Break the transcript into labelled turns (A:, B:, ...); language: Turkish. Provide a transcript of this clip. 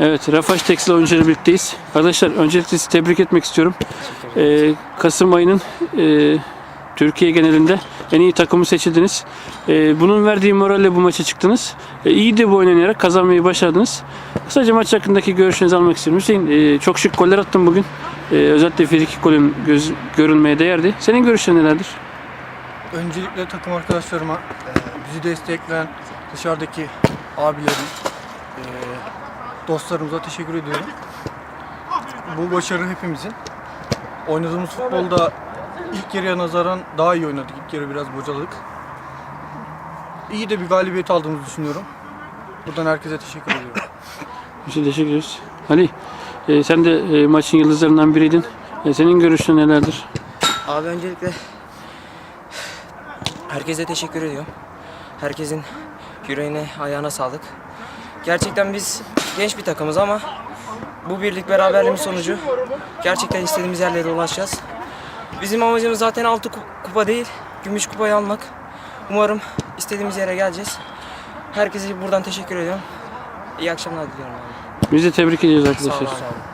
A: Evet, Rafaş Tekstil oyuncuları birlikteyiz. Arkadaşlar öncelikle sizi tebrik etmek istiyorum. Ee, Kasım ayının e, Türkiye genelinde en iyi takımı seçildiniz. Ee, bunun verdiği moralle bu maça çıktınız. Ee, iyi de bu oynayarak kazanmayı başardınız. Kısaca maç hakkındaki görüşlerinizi almak istiyorum. Hüseyin e, çok şık goller attın bugün. Ee, özellikle frikik golün göz, görülmeye değerdi. Senin görüşlerin nelerdir?
B: Öncelikle takım arkadaşlarıma, e, bizi destekleyen dışarıdaki abilerim, e, dostlarımıza teşekkür ediyorum. Bu başarı hepimizin. Oynadığımız futbolda ilk yarıya nazaran daha iyi oynadık. İlk yarı biraz bocaladık. İyi de bir galibiyet aldığımızı düşünüyorum. Buradan herkese teşekkür ediyorum.
A: Hüseyin teşekkür ederiz. Ali, e, sen de e, maçın yıldızlarından biriydin. E, senin görüşlerin nelerdir?
C: Abi öncelikle herkese teşekkür ediyorum. Herkesin yüreğine, ayağına sağlık. Gerçekten biz genç bir takımız ama bu birlik beraberliğin sonucu gerçekten istediğimiz yerlere ulaşacağız. Bizim amacımız zaten altı kupa değil, gümüş kupayı almak. Umarım istediğimiz yere geleceğiz. Herkese buradan teşekkür ediyorum. İyi akşamlar diliyorum abi.
A: Biz de tebrik ediyoruz
C: Sağ
A: arkadaşlar.
C: olun.